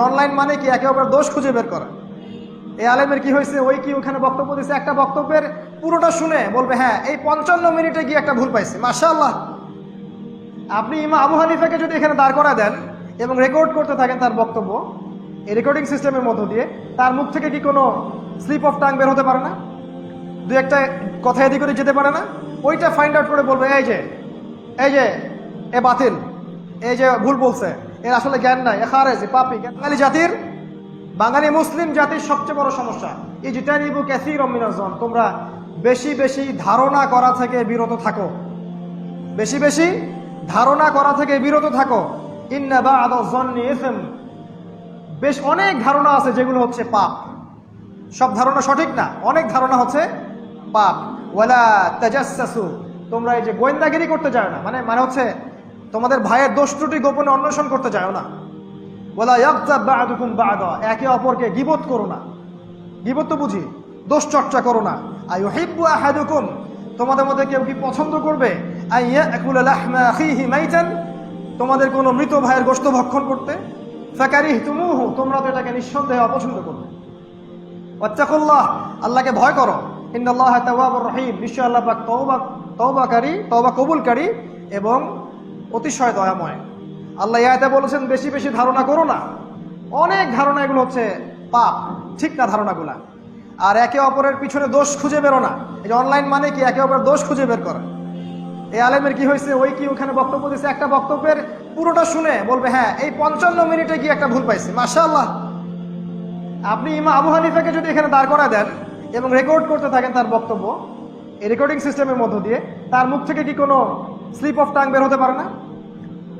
Online মানে কি একে অপরের দোষ খুঁজে বের করা? এই আলেমের কি হয়েছে? ওই কি ওখানে বক্তব্য দিচ্ছে একটা বক্তব্যের পুরোটা শুনে বলবে হ্যাঁ এই পঞ্চান্ন মিনিটে গিয়ে একটা ভুল পাইছে। মাশাআল্লাহ। আপনি ইমা আবু হানিফাকে যদি এখানে দাঁড় করা দেন এবং রেকর্ড করতে থাকেন তার বক্তব্য, এই রেকর্ডিং সিস্টেমের মধ্য দিয়ে, তার মুখ থেকে কি কোনো স্লিপ অফ টাং বের হতে পারে না? দু একটা কথা এদিক করে যেতে পারে না? ওইটা ফাইন্ড আউট করে বলবে, এই যে এই যে, এ বাতিল, এই যে ভুল বলছে। এর আসলে জ্ঞান নাই এ খারেজ এ পাপি বাঙালি জাতির, বাঙালি মুসলিম জাতির সবচেয়ে বড় সমস্যা। এই যেটা নিবু ক্যাসির অমিনাজন তোমরা বেশি বেশি ধারণা করা থেকে বিরত থাকো। বেশি বেশি ধারণা করা থেকে বিরত থাকো। ইন্না যন্নি ইসম। বেশ অনেক ধারণা আছে যেগুলো হচ্ছে পাপ। সব ধারণা সঠিক না? অনেক ধারণা হচ্ছে পাপ। ওয়ালা তাজাসসু তোমরা এই যে গোয়েন্দাগিরি করতে যাও না। মানে মানে হচ্ছে তোমাদের ভাইয়ের দোষ ত্রুটি গোপনে অন্বেষণ করতে চাও না। ওয়ালা ইয়াগতাব বা'দুকুম বা'দা, একে অপরকে গীবত করো না। গীবত তো বুঝি, দোষ চর্চা করো না। আইয়ুহিব্বু আহাদুকুম, তোমাদের মধ্যে কেউ কি পছন্দ করবে? আখিহি মাইতান, তোমাদের কোনো মৃত ভাইয়ের গোশত ভক্ষণ করতে? ফাকারিহ তুমুহু তোমরা তো এটাকে নিঃসন্দেহে অপছন্দ করবে। ওয়াত্তাকুল্লাহ, আল্লাহকে ভয় করো। ইন্নাল্লাহ তাওয়াবুর রহিম, নিশ্চয় আল্লাহ পাক তওবা, তওবাকারী, তওবা কবুলকারী এবং অতিশয় দয়াময়। আল্লাহ ইয়াতে বলেছেন, বেশি বেশি ধারণা করো না। অনেক ধারণা এগুলো হচ্ছে পাপ, ঠিক না ধারণাগুলা। আর একে অপরের পিছনে দোষ খুঁজে বেরো না। এই যে অনলাইন মানে কি? একে অপরের দোষ খুঁজে বের করা। এই আলেমের কি হয়েছে? ওই কি ওখানে বক্তব্য দিচ্ছে একটা বক্তব্যের পুরোটা শুনে বলবে হ্যাঁ এই পঞ্চান্ন মিনিটে গিয়ে একটা ভুল পাইছে। মাশাআল্লাহ। আপনি ইমা আবু হানিফাকে যদি এখানে দাঁড় করা দেন এবং রেকর্ড করতে থাকেন তার বক্তব্য, এই রেকর্ডিং সিস্টেমের মধ্য দিয়ে, তার মুখ থেকে কি কোনো স্লিপ অফ টাং বের হতে পারে না?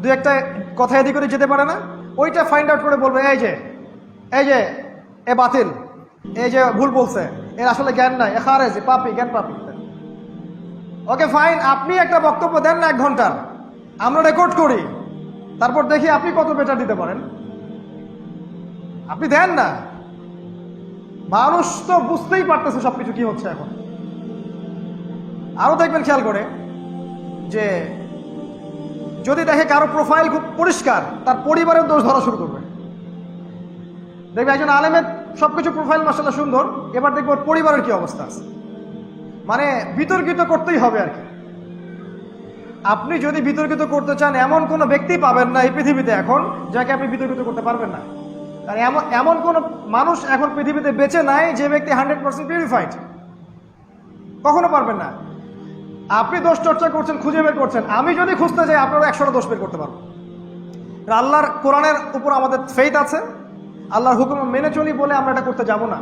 দু একটা কথা এদিক করে যেতে পারে না, ওইটা ফাইন্ড আউট করে বলবে, এই যে এই যে, এ বাতিল, এই যে ভুল বলছে, এর আসলে জ্ঞান নাই, এ খারেজ পাপি, জ্ঞান পাপি। ওকে ফাইন আপনি একটা বক্তব্য দেন না এক ঘণ্টার, আমরা রেকর্ড করি, তারপর দেখি আপনি কত বেটার দিতে পারেন। আপনি দেন না। মানুষ তো বুঝতেই পারতেছে সবকিছু কি হচ্ছে এখন। আরও দেখবেন খেয়াল করে যে যদি দেখে কারও প্রোফাইল খুব পরিষ্কার, তার পরিবারের দোষ ধরা শুরু করবে। দেখবে একজন আলেমের সবকিছু প্রোফাইল মাসাল্লাহ সুন্দর, এবার দেখব ওর পরিবারের কি অবস্থা আছে। মানে বিতর্কিত করতেই হবে আর কি। আপনি যদি বিতর্কিত করতে চান, এমন কোনো ব্যক্তি পাবেন না এই পৃথিবীতে এখন, যাকে আপনি বিতর্কিত করতে পারবেন না। কারণ এমন এমন কোনো মানুষ এখন পৃথিবীতে বেঁচে নাই যে ব্যক্তি হান্ড্রেড পার্সেন্ট পিউরিফাইড কখনো পারবেন না। আপনি দোষ চর্চা করছেন, খুঁজে বের করছেন। আমি যদি খুঁজতে যাই, আপনারা একশোটা দোষ বের করতে পারব আল্লাহর কোরআনের উপর আমাদের ফেইথ আছে। আল্লাহর হুকুম মেনে চলি বলে আমরা এটা করতে যাব না।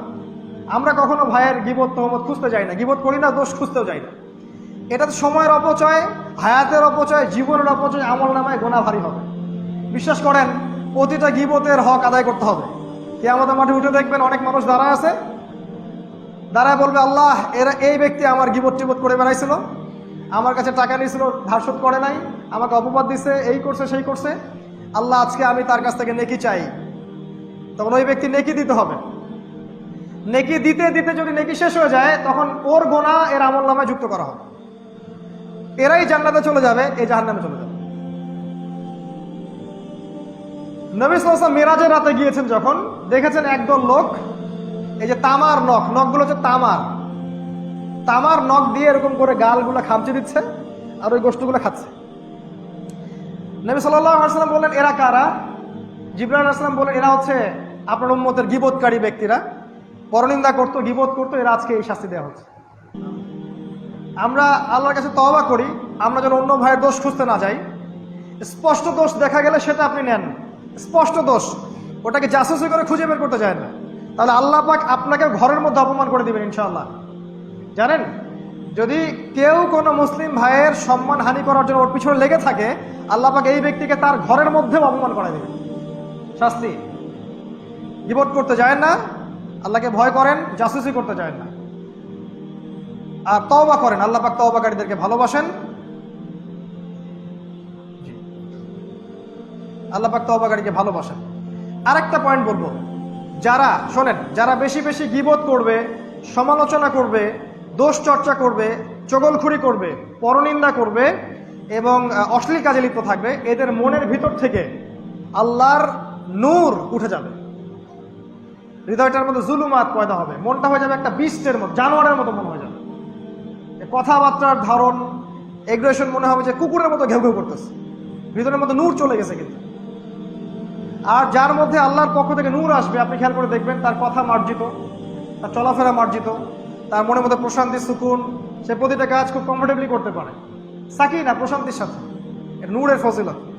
আমরা কখনো ভাইয়ের গিবত, তহমত খুঁজতে যাই না। গিবত করি না, দোষ খুঁজতেও যাই না। এটা তো সময়ের অপচয়, হায়াতের অপচয়, জীবনের অপচয়, আমল নামায় গোনা ভারী হবে। বিশ্বাস করেন, প্রতিটা গিবতের হক আদায় করতে হবে। কে আমাদের মাঠে উঠে দেখবেন অনেক মানুষ দাঁড়ায় আছে। দাঁড়ায় বলবে, আল্লাহ, এরা এই ব্যক্তি আমার গিবত টিবত করে বেড়াইছিল। আমার কাছে টাকা নিয়েছিল ধার করে নাই, আমাকে অপবাদ দিছে, এই করছে, সেই করছে। আল্লাহ আজকে আমি তার কাছ থেকে নেকি চাই। তখন ওই ব্যক্তি নেকি দিতে হবে। নেকি দিতে দিতে যদি নেকি শেষ হয়ে যায়, তখন ওর গোনা এর আমল নামায় যুক্ত করা হবে। এরাই জান্নাতে চলে যাবে এই জাহান্নামে চলে যাবে। নবী সাল্লাম মেরাজের রাতে গিয়েছেন যখন, দেখেছেন একদল লোক, এই যে তামার নখ, নখগুলো হচ্ছে তামার। তামার নখ দিয়ে এরকম করে গালগুলো খামচে দিচ্ছে আর ওই গোষ্ঠগুলো খাচ্ছে। নবী সাল্লাম বললেন, এরা কারা? জিবরান বললেন, এরা হচ্ছে আপনার উম্মতের গিবোধকারী ব্যক্তিরা। পরনিন্দা করতো গিবোধ করতো, এরা আজকে এই শাস্তি দেওয়া হচ্ছে। আমরা আল্লাহর কাছে তওবা করি, আমরা যেন অন্য ভাইয়ের দোষ খুঁজতে না যাই। স্পষ্ট দোষ দেখা গেলে সেটা আপনি নেন। স্পষ্ট দোষ, ওটাকে জাসুসি করে খুঁজে বের করতে যায় না। তাহলে আল্লাহ পাক আপনাকে ঘরের মধ্যে অপমান করে দিবেন ইনশাআল্লাহ। জানেন? যদি কেউ কোনো মুসলিম ভাইয়ের সম্মান হানি করার জন্য ওর পিছনে লেগে থাকে, আল্লাহ পাক এই ব্যক্তিকে তার ঘরের মধ্যেও অপমান করা দেবেন শাস্তি। বিপদ করতে যায় না, আল্লাহকে ভয় করেন, জাসুসি করতে যায় না। আর তওবা করেন, আল্লাহ পাক তওবাকারীদেরকে ভালোবাসেন। জি। আল্লাহ পাক তওবাকারীকে ভালোবাসেন। আরেকটা পয়েন্ট বলব। যারা, শোনেন, যারা বেশি বেশি গিবত করবে, সমালোচনা করবে দোষ চর্চা করবে, চগলখুরি করবে, পরনিন্দা করবে এবং অশ্লীল কাজে লিপ্ত থাকবে, এদের মনের ভিতর থেকে আল্লাহর নূর উঠে যাবে। হৃদয়টার মধ্যে জুলুমাত পয়দা হবে, মনটা হয়ে যাবে একটা বিস্টের মতো, জানোয়ারের মতো মনে হয়ে যাবে। কথাবার্তার ধরন এগ্রেশন মনে হবে যে কুকুরের মতো ঘেউ ঘেউ করতেছে। ভিতরের মধ্যে নূর চলে গেছে কিন্তু। আর যার মধ্যে আল্লাহর পক্ষ থেকে নূর আসবে, আপনি খেয়াল করে দেখবেন, তার কথা মার্জিত, তার চলাফেরা মার্জিত তার মনের মধ্যে প্রশান্তি সুকুন, সে প্রতিটা কাজ খুব কমফোর্টেবলি করতে পারে। সাকিনা প্রশান্তির সাথে। নূরের ফজিলত।